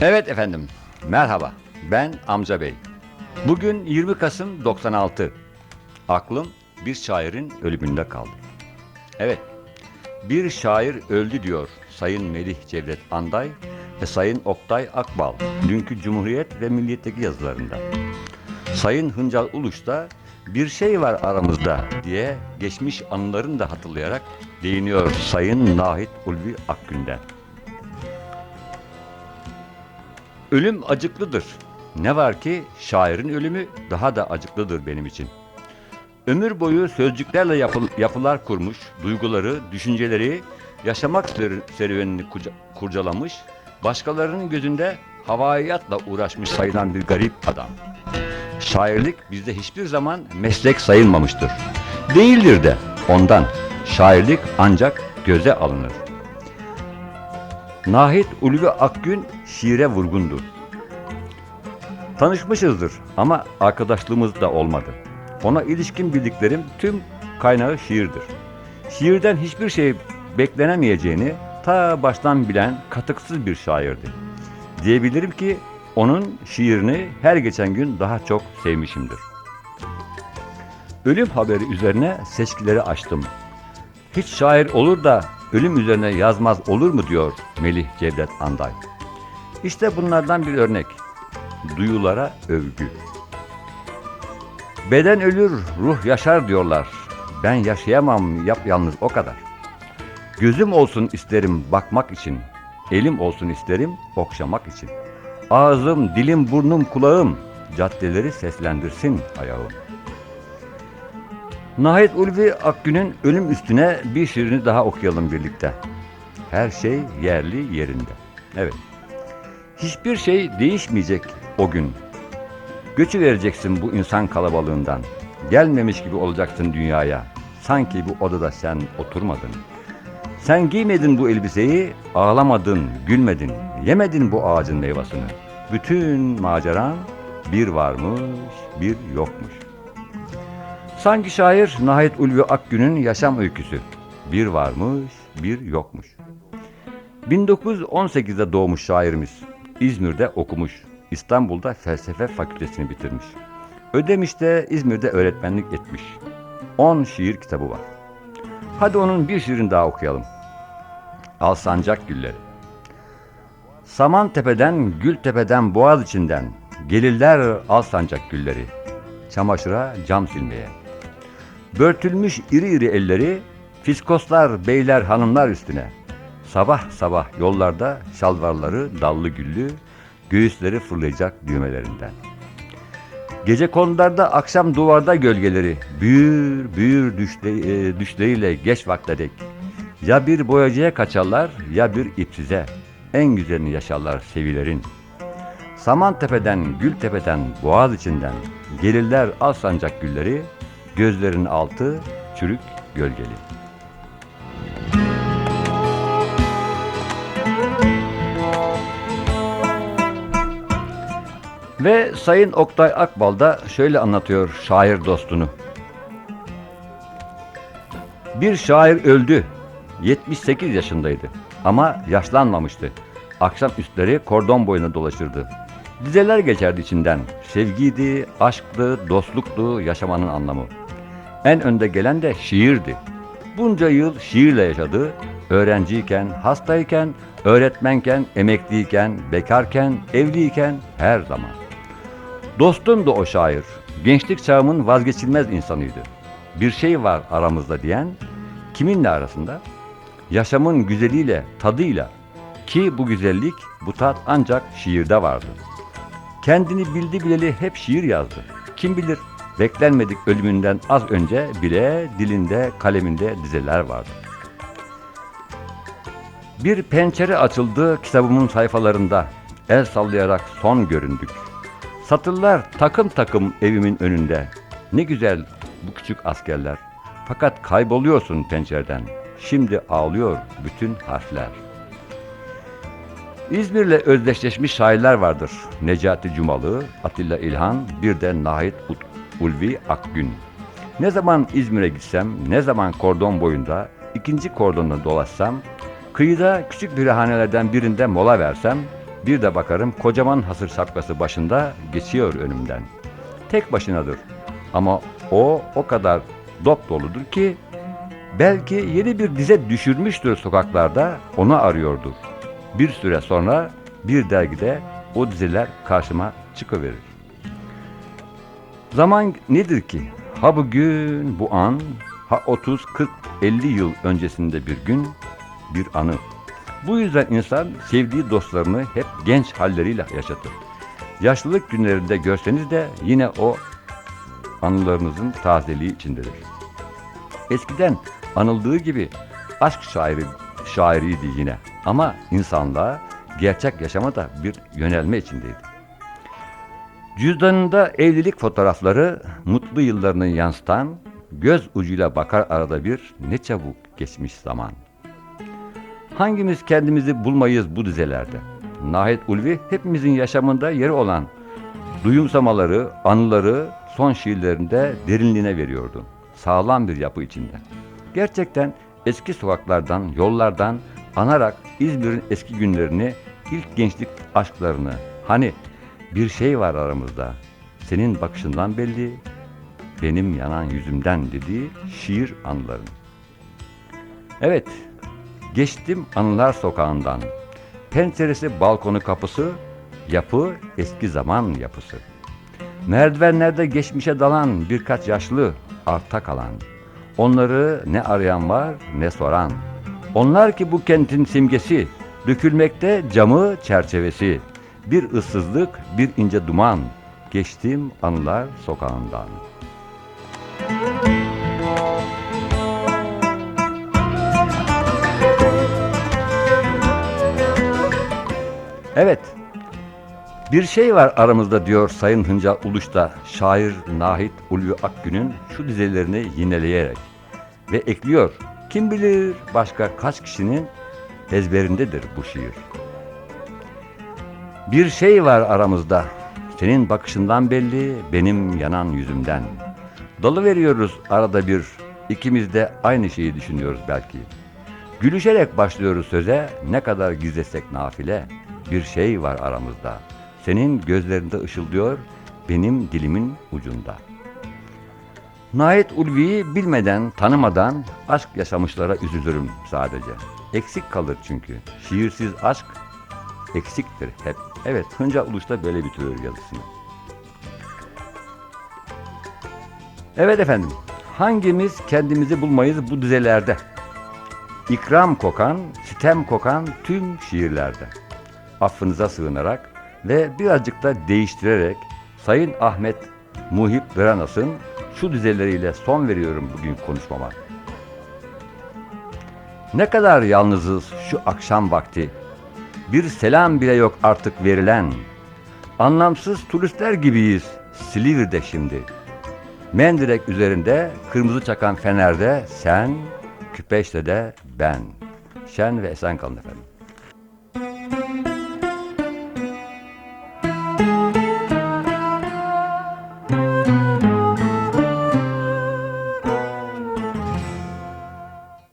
Evet efendim, merhaba. Ben Amca Bey. Bugün 20 Kasım 96. Aklım bir şairin ölümünde kaldı. Evet, bir şair öldü diyor Sayın Melih Cevdet Anday ve Sayın Oktay Akbal dünkü Cumhuriyet ve Milliyet'teki yazılarında. Sayın Hıncal Uluç da bir şey var aramızda diye geçmiş anılarını da hatırlayarak değiniyor Sayın Nahit Ulvi Akgün'den. Ölüm acıklıdır. Ne var ki şairin ölümü daha da acıklıdır benim için. Ömür boyu sözcüklerle yapıl- yapılar kurmuş, duyguları, düşünceleri, yaşamak ser- serüvenini kuca- kurcalamış, başkalarının gözünde havaiyatla uğraşmış sayılan bir garip adam. Şairlik bizde hiçbir zaman meslek sayılmamıştır. Değildir de ondan. Şairlik ancak göze alınır. Nahit Ulvi Akgün şiire vurgundur. Tanışmışızdır ama arkadaşlığımız da olmadı. Ona ilişkin bildiklerim tüm kaynağı şiirdir. Şiirden hiçbir şey beklenemeyeceğini ta baştan bilen katıksız bir şairdi. Diyebilirim ki onun şiirini her geçen gün daha çok sevmişimdir. Ölüm haberi üzerine seçkileri açtım. Hiç şair olur da ölüm üzerine yazmaz olur mu diyor Melih Cevdet Anday. İşte bunlardan bir örnek. Duyulara övgü. Beden ölür, ruh yaşar diyorlar. Ben yaşayamam yap yalnız o kadar. Gözüm olsun isterim bakmak için. Elim olsun isterim okşamak için. Ağzım, dilim, burnum, kulağım caddeleri seslendirsin ayağım. Nahit Ulvi Akgün'ün ölüm üstüne bir şiirini daha okuyalım birlikte. Her şey yerli yerinde. Evet. Hiçbir şey değişmeyecek o gün. Göçü vereceksin bu insan kalabalığından. Gelmemiş gibi olacaksın dünyaya. Sanki bu odada sen oturmadın. Sen giymedin bu elbiseyi, ağlamadın, gülmedin, yemedin bu ağacın meyvasını. Bütün maceran bir varmış, bir yokmuş. Sanki şair Nahit Ulvi Akgün'ün yaşam öyküsü. Bir varmış, bir yokmuş. 1918'de doğmuş şairimiz. İzmir'de okumuş. İstanbul'da felsefe fakültesini bitirmiş. Ödemiş'te İzmir'de öğretmenlik etmiş. 10 şiir kitabı var. Hadi onun bir şiirini daha okuyalım. Alsancak Gülleri. Samantepe'den, Gültepe'den, Boğaz içinden gelirler Alsancak gülleri. Çamaşıra cam silmeye. Börtülmüş iri iri elleri, fiskoslar, beyler, hanımlar üstüne. Sabah sabah yollarda şalvarları dallı güllü, göğüsleri fırlayacak düğmelerinden. Gece konularda akşam duvarda gölgeleri, büyür büyür düşle, e, düşleriyle geç vakte dek. Ya bir boyacıya kaçarlar ya bir ipsize, en güzelini yaşarlar sevilerin. Samantepe'den, Gültepe'den, Boğaz içinden gelirler al sancak gülleri, gözlerinin altı çürük gölgeli. Ve Sayın Oktay Akbal da şöyle anlatıyor şair dostunu. Bir şair öldü. 78 yaşındaydı ama yaşlanmamıştı. Akşam üstleri kordon boyuna dolaşırdı. Dizeler geçerdi içinden. Sevgiydi, aşktı, dostluktu yaşamanın anlamı. En önde gelen de şiirdi. Bunca yıl şiirle yaşadı. Öğrenciyken, hastayken, öğretmenken, emekliyken, bekarken, evliyken her zaman. Dostumdu o şair. Gençlik çağımın vazgeçilmez insanıydı. Bir şey var aramızda diyen kiminle arasında? Yaşamın güzeliyle, tadıyla ki bu güzellik, bu tat ancak şiirde vardı. Kendini bildi bileli hep şiir yazdı. Kim bilir beklenmedik ölümünden az önce bile dilinde, kaleminde dizeler vardı. Bir pencere açıldı kitabımın sayfalarında. El sallayarak son göründük. Satırlar takım takım evimin önünde. Ne güzel bu küçük askerler. Fakat kayboluyorsun pencereden. Şimdi ağlıyor bütün harfler. İzmir'le özdeşleşmiş şairler vardır. Necati Cumalı, Atilla İlhan, bir de Nahit Ulvi Akgün. Ne zaman İzmir'e gitsem, ne zaman kordon boyunda, ikinci kordonda dolaşsam, kıyıda küçük birahanelerden birinde mola versem, Bir de bakarım kocaman hasır şapkası başında geçiyor önümden. Tek başınadır. Ama o o kadar dop doludur ki belki yeni bir dize düşürmüştür sokaklarda onu arıyordur. Bir süre sonra bir dergide o dizeler karşıma çıkıverir. Zaman nedir ki? Ha bugün, bu an, ha 30, 40, 50 yıl öncesinde bir gün, bir anı. Bu yüzden insan sevdiği dostlarını hep genç halleriyle yaşatır. Yaşlılık günlerinde görseniz de yine o anılarınızın tazeliği içindedir. Eskiden anıldığı gibi aşk şairi şairiydi yine ama insanlığa gerçek yaşama da bir yönelme içindeydi. Cüzdanında evlilik fotoğrafları mutlu yıllarını yansıtan göz ucuyla bakar arada bir ne çabuk geçmiş zaman. Hangimiz kendimizi bulmayız bu dizelerde? Nahit Ulvi hepimizin yaşamında yeri olan duyumsamaları, anıları son şiirlerinde derinliğine veriyordu. Sağlam bir yapı içinde. Gerçekten eski sokaklardan, yollardan anarak İzmir'in eski günlerini, ilk gençlik aşklarını, hani bir şey var aramızda, senin bakışından belli, benim yanan yüzümden dediği şiir anılarım. Evet, geçtim anılar sokağından. Penceresi, balkonu, kapısı, yapı eski zaman yapısı. Merdivenlerde geçmişe dalan birkaç yaşlı arta kalan. Onları ne arayan var ne soran. Onlar ki bu kentin simgesi, dökülmekte camı çerçevesi. Bir ıssızlık, bir ince duman. Geçtim anılar sokağından. Evet, bir şey var aramızda diyor Sayın Hıncal Uluş'ta şair Nahit Ulvi Akgün'ün şu dizelerini yineleyerek ve ekliyor. Kim bilir başka kaç kişinin ezberindedir bu şiir. Bir şey var aramızda. Senin bakışından belli, benim yanan yüzümden. Dalı veriyoruz arada bir. İkimiz de aynı şeyi düşünüyoruz belki. Gülüşerek başlıyoruz söze, ne kadar gizlesek nafile. Bir şey var aramızda. Senin gözlerinde ışıldıyor, benim dilimin ucunda. Nait Ulvi'yi bilmeden, tanımadan aşk yaşamışlara üzülürüm sadece. Eksik kalır çünkü. Şiirsiz aşk eksiktir hep. Evet, Hınca Uluş'ta böyle bitiriyor yazısını. Evet efendim, hangimiz kendimizi bulmayız bu dizelerde? İkram kokan, sitem kokan tüm şiirlerde. Affınıza sığınarak ve birazcık da değiştirerek Sayın Ahmet Muhip Dranas'ın şu dizeleriyle son veriyorum bugün konuşmama. Ne kadar yalnızız şu akşam vakti. Bir selam bile yok artık verilen. Anlamsız turistler gibiyiz Silivri'de şimdi. Mendirek üzerinde kırmızı çakan fenerde sen, Küpeşte de ben. Şen ve esen kalın efendim.